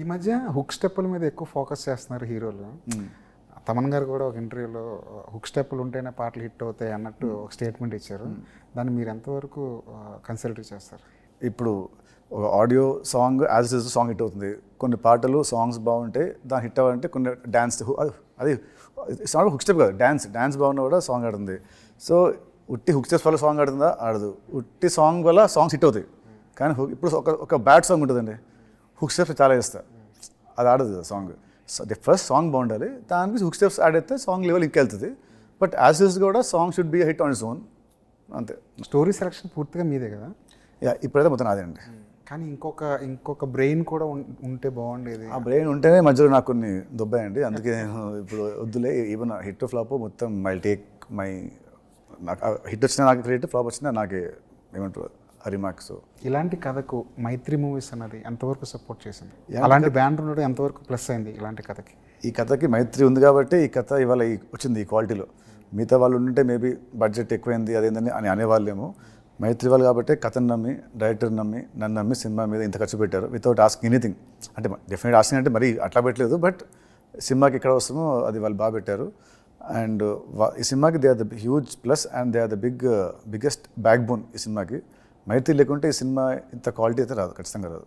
ఈ మధ్య హుక్ స్టెప్పుల మీద ఎక్కువ ఫోకస్ చేస్తున్నారు హీరోలు. తమన్ గారు కూడా ఒక ఇంటర్వ్యూలో హుక్ స్టెప్పులు ఉంటేనే పాటలు హిట్ అవుతాయి అన్నట్టు ఒక స్టేట్మెంట్ ఇచ్చారు. దాన్ని మీరు ఎంతవరకు కన్సిడర్ చేస్తారు? ఇప్పుడు ఒక audio song as is song hit అవుతుంది. కొన్ని పాటలు సాంగ్స్ బాగుంటే దాని హిట్ అవ్వాలంటే కొన్ని డ్యాన్స్ అది సాంగ్ హుక్ స్టెప్ కాదు డ్యాన్స్ డ్యాన్స్ బాగున్నా కూడా సాంగ్ ఆడుతుంది. సో ఉట్టి హుక్ స్టెప్స్ వల్ల సాంగ్ ఆడుతుందా? ఆడదు. ఉట్టి సాంగ్ వల్ల సాంగ్స్ హిట్ అవుతాయి. కానీ ఇప్పుడు ఒక ఒక బ్యాడ్ సాంగ్ ఉంటుందండి. హుక్ స్టెప్స్ చాలా చేస్తా. అది ఆడదు సాంగ్ ఫస్ట్ సాంగ్ బాగుండాలి దానికి హుక్ స్టెప్స్ యాడ్ అయితే సాంగ్ లెవెల్ ఇంకెళ్తుంది బట్ యాజ్ ఇస్ కూడా song should be hit on its own అంతే. స్టోరీ సెలక్షన్ పూర్తిగా మీదే కదా? యా ఇప్పుడైతే మొత్తం అదే అండి. కానీ ఇంకొక ఇంకొక బ్రెయిన్ కూడా ఉంటే బాగుండేది. ఆ బ్రెయిన్ ఉంటేనే మధ్యలో నాకు కొన్ని దొబ్బాయండి. అందుకే నేను ఇప్పుడు వద్దులే ఈవెన్ హిట్ ఫ్లాప్ మొత్తం మై టేక్ మై నాకు హిట్ వచ్చినా నాకు క్రెడిట్ ఫ్లాప్ వచ్చినా నాకే ఏమంటారు? రిమార్క్స్ ఇలాంటి కథకు మైత్రి మూవీస్ అన్నది ఎంతవరకు సపోర్ట్ చేసింది? అలాంటి బ్యాండ్ ఉండడం ఎంతవరకు ప్లస్ అయింది ఇలాంటి కథకి? ఈ కథకి మైత్రి ఉంది కాబట్టి ఈ కథ ఇవాళ వచ్చింది ఈ క్వాలిటీలో మిగతా వాళ్ళు ఉంటే మేబీ బడ్జెట్ ఎక్కువైంది అదేందని అని అనేవాళ్ళేమో. మైత్రి వాళ్ళు కాబట్టి కథను నమ్మి డైరెక్టర్ నమ్మి నన్ను నమ్మి సినిమా మీద ఇంత ఖర్చు పెట్టారు వితౌట్ ఆస్కింగ్ ఎనీథింగ్ అంటే డెఫినెట్ ఆస్కింగ్ అంటే మరీ అట్లా పెట్టలేదు బట్ సినిమాకి ఎక్కడ వస్తామో అది వాళ్ళు బాగా పెట్టారు. అండ్ ఈ సినిమాకి they are the huge plus and they are the big biggest backbone ఈ సినిమాకి. మైత్రి లేకుంటే ఈ సినిమా ఇంత క్వాలిటీ అయితే రాదు ఖచ్చితంగా రాదు.